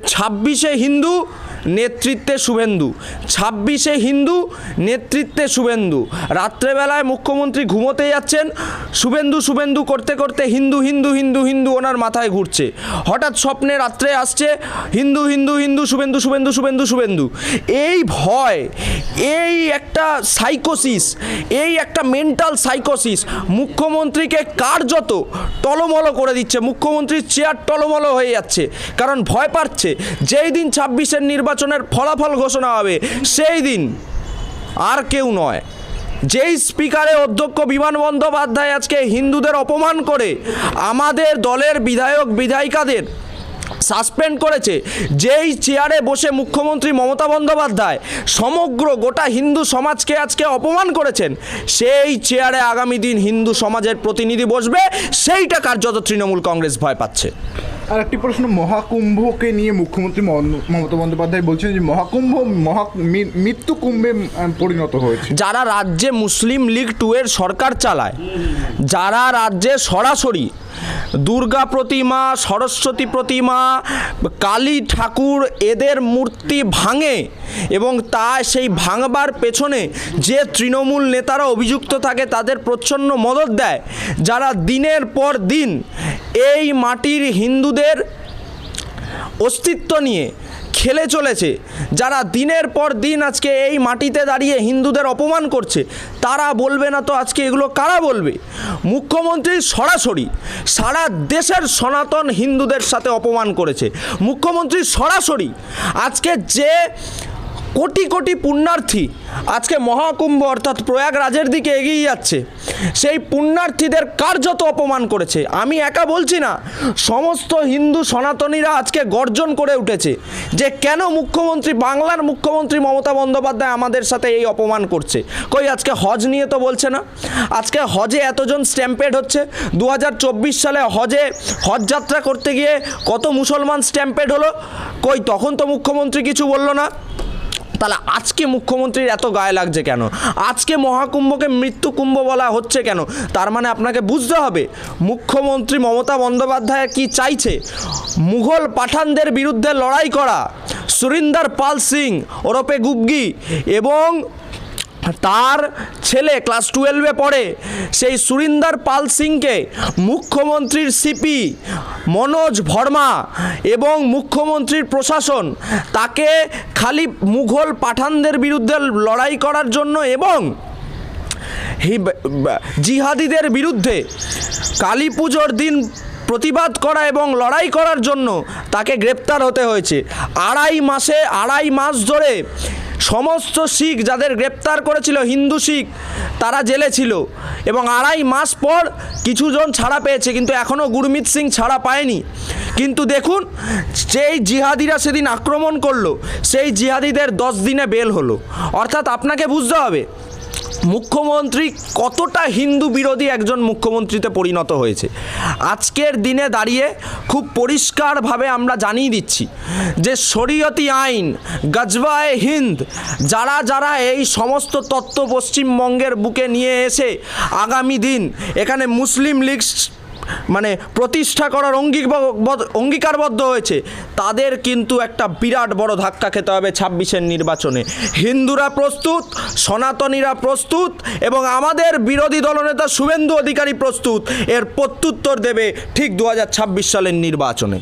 ছাব্বিশে হিন্দু নেতৃত্বে শুভেন্দু, ছাব্বিশে হিন্দু, নেতৃত্বে শুভেন্দু। রাত্রেবেলায় মুখ্যমন্ত্রী ঘুমোতে যাচ্ছেন, শুভেন্দু শুভেন্দু করতে করতে হিন্দু হিন্দু হিন্দু হিন্দু ওনার মাথায় ঘুরছে। হঠাৎ স্বপ্নে রাত্রে আসছে, হিন্দু হিন্দু হিন্দু, শুভেন্দু শুভেন্দু শুভেন্দু শুভেন্দু। এই ভয়, এই একটা সাইকোসিস এই একটা মেন্টাল সাইকোসিস মুখ্যমন্ত্রীকে কার্যত টলমলো করে দিচ্ছে, মুখ্যমন্ত্রীর চেয়ার টলমলো হয়ে যাচ্ছে। কারণ ভয় পাচ্ছে, যেই দিন ছাব্বিশের নির্বাচনের ফলাফল ঘোষণা হবে। সেই দিন আর কেউ নয়। যেই স্পিকারে অধ্যক্ষ বিমান বন্দ্যোপাধ্যায় আজকে হিন্দুদের অপমান করে, আমাদের দলের বিধায়ক, বিধায়িকাদের সাসপেন্ড করেছে, যেই চেয়ারে বসে মুখ্যমন্ত্রী মমতা বন্দ্যোপাধ্যায় সমগ্র গোটা হিন্দু সমাজকে আজকে অপমান করেছেন, সেই চেয়ারে আগামী দিন হিন্দু সমাজের প্রতিনিধি বসবে, সেইটা কার্যত তৃণমূল কংগ্রেস ভয় পাচ্ছে। আর একটি প্রশ্ন, মহাকুম্ভকে নিয়ে মুখ্যমন্ত্রী মম- মমতা বন্দ্যোপাধ্যায় বলছেন যে মহাকুম্ভ মহা মৃত্যু কুম্ভে পরিণত হয়েছে। যারা রাজ্যে মুসলিম লীগ টু এর সরকার চালায়, যারা রাজ্যে সরাসরি দুর্গা প্রতিমা, সরস্বতী প্রতিমা, কালী ঠাকুর এদের মূর্তি ভাঙে এবং তা সেই ভাঙবার পেছনে যে তৃণমূল নেতারা অভিযুক্ত থাকে তাদের প্রচ্ছন্ন মদত দেয়। যারা দিনের পর দিন এই মাটির হিন্দুদের অস্তিত্ব নিয়ে খেলে চলেছে। যারা দিনের পর দিন আজকে এই মাটিতে দাঁড়িয়ে হিন্দুদের অপমান করছে, তারা বলবে না তো আজকে এগুলো কারা বলবে? মুখ্যমন্ত্রী সরাসরি সারা দেশের সনাতন হিন্দুদের সাথে অপমান করেছে। মুখ্যমন্ত্রী সরাসরি আজকে যে কোটি কোটি পুণ্যার্থী আজকে মহাকুম্ভ অর্থাৎ প্রয়াগরাজের দিকে এগিয়ে যাচ্ছে। সেই পুণ্যার্থীদের কার্যত অপমান করেছে। আমি একা বলছি না, সমস্ত হিন্দু সনাতনীরা আজকে গর্জন করে উঠেছে যে কেন মুখ্যমন্ত্রী, বাংলার মুখ্যমন্ত্রী মমতা বন্দ্যোপাধ্যায় আমাদের সাথে এই অপমান করছে। কই, আজকে হজ নিয়ে তো বলছে না? আজকে হজে এতজন স্ট্যাম্পেড হচ্ছে। দু হাজার চব্বিশ সালে হজে হজযাত্রা করতে গিয়ে কত মুসলমান স্ট্যাম্পেড হলো? কই, তখন তো মুখ্যমন্ত্রী কিছু বলল না। তাহলে আজকে মুখ্যমন্ত্রীর এত গায়ে লাগছে কেন? আজকে মহাকুম্ভকে মৃত্যু কুম্ভ বলা হচ্ছে কেন? তার মানে আপনাকে বুঝতে হবে, মুখ্যমন্ত্রী মমতা বন্দ্যোপাধ্যায় কি চাইছে? মুঘল পাঠানদের বিরুদ্ধে লড়াই করা, সুরিন্দার পাল সিং ওরপে গুবগি এবং তার ছেলে ক্লাস টুয়েলভে পড়ে সেই সুরিন্দর পাল সিংকে মুখ্যমন্ত্রীর সিপি মনোজ ভর্মা এবং মুখ্যমন্ত্রীর প্রশাসন তাকে খালি মুঘল পাঠানদের বিরুদ্ধে লড়াই করার জন্য এবং জিহাদিদের বিরুদ্ধে কালী পুজোর দিন প্রতিবাদ করা এবং লড়াই করার জন্য তাকে গ্রেপ্তার হতে হয়েছে। আড়াই মাসে, আড়াই মাস ধরে সমস্ত শিখ যাদের গ্রেপ্তার করেছিল, হিন্দু শিখ, তারা জেলে ছিল এবং আড়াই মাস পর কিছুজন ছাড়া পেয়েছে, কিন্তু এখনও গুরমিত সিং ছাড়া পায়নি। কিন্তু দেখুন, যেই জিহাদিরা সেদিন আক্রমণ করল, সেই জিহাদিদের দশ দিনে বেল হলো। অর্থাৎ আপনাকে বুঝতে হবে মুখ্যমন্ত্রী কতটা হিন্দু বিরোধী একজন মুখ্যমন্ত্রীতে পরিণত হয়েছে? আজকের দিনে দাঁড়িয়ে খুব পরিষ্কারভাবে আমরা জানিয়ে দিচ্ছি যে শরীয়তি আইন গজবায় হিন্দ, যারা যারা এই সমস্ত তত্ত্ব পশ্চিমবঙ্গের বুকে নিয়ে এসে আগামী দিন এখানে মুসলিম লীগ মানে প্রতিষ্ঠা করার অঙ্গী অঙ্গীকারবদ্ধ হয়েছে। তাদের কিন্তু একটা বিরাট বড় ধাক্কা খেতে হবে ছাব্বিশের নির্বাচনে। হিন্দুরা প্রস্তুত, সনাতনীরা প্রস্তুত এবং আমাদের বিরোধী দলনেতা শুভেন্দু অধিকারী প্রস্তুত। এর প্রত্যুত্তর দেবে ঠিক দু হাজার ছাব্বিশ সালের নির্বাচনে।